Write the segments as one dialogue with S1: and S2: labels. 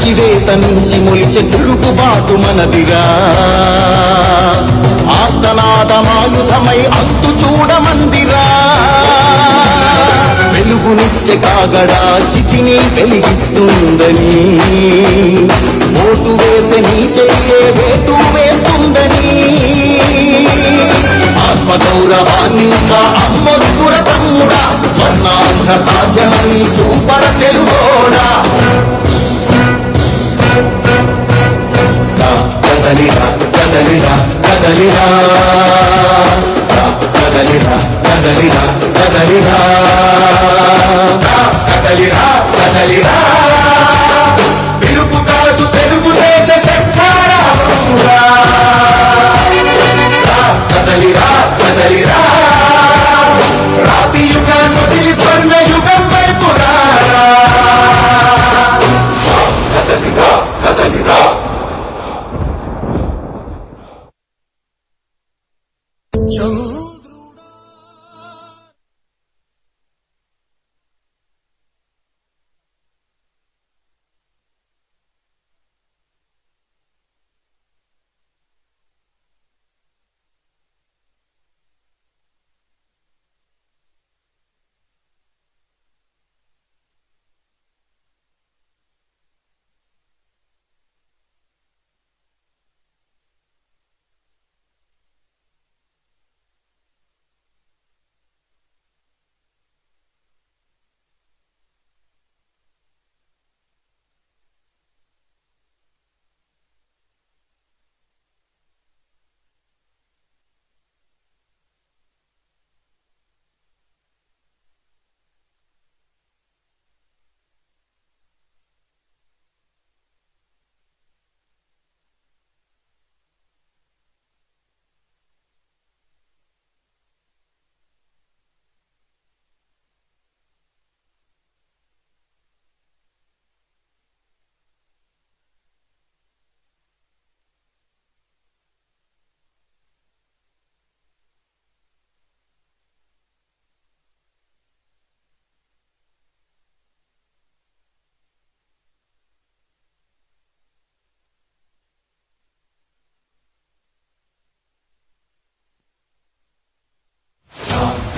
S1: అణచివేత నుంచి మొలిచే తిరుగుబాటు మనదిరా ఆర్తనాదమాయుధమై అంతు చూడమందిరా. వెలుగునిచ్చే కాగడా చితిని వెలిగిస్తుందని. ఓటు వేసే నీ చెయ్యే వేటు వేస్తుందని. ఆత్మగౌరవాన్ని ఇంకా అమ్మొద్దుర తమ్ముడా. స్వర్ణాంధ్ర సాధ్యమని చూపర తెలుగోడా. 就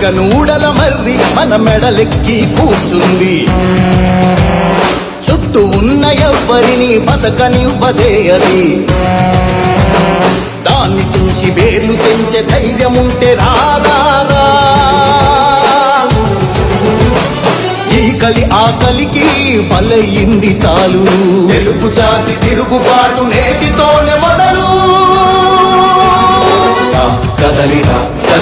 S1: జగనూడల మర్రి మన మెడలెక్కి కూర్చుంది. చుట్టూ ఉన్న ఎవ్వరిని బతకనివ్వదే అది దాన్ని తుంచి వేర్లు తెంచే ధైర్యం ఉంటే రాదా ఈ కలి ఆకలికి బలయింది చాలు. తెలుగు జాతి తిరుగుబాటు నేటితోనే మొదలు. కదలిరా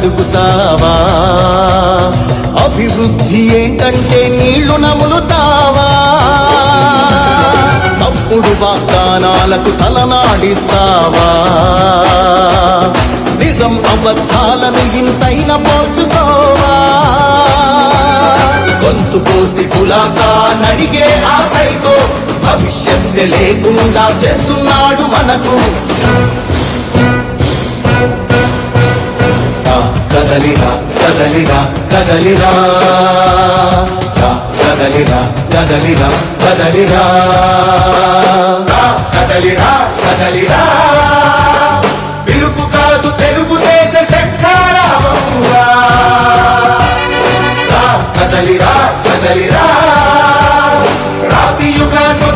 S1: అడుగుతావా? అభివృద్ధి ఏంటంటే నీళ్ళు నములుతావా? తప్పుడు వాగ్దానాలకు తలనాడిస్తావా? నిజం అబద్ధాలను ఇంతైన పోల్చుకోవా? గొంతు కోసి కులాసా నడిగే ఆశైకో భవిష్యత్తు లేకుండా చేస్తున్నాడు మనకు. కదలిరా రా, కదలిరా కదలిరా కదలిరా కదలిరా కదలిరా పిలుపు కాదు తెలుగుదేశ శంఖారావంగా రా, కదలిరా కదలిరా రాతి యుగాను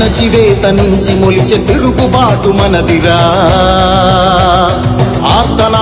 S1: అణచివేత నుంచి మొలిచే తిరుగుబాటు మనదిరా. ఆర్తన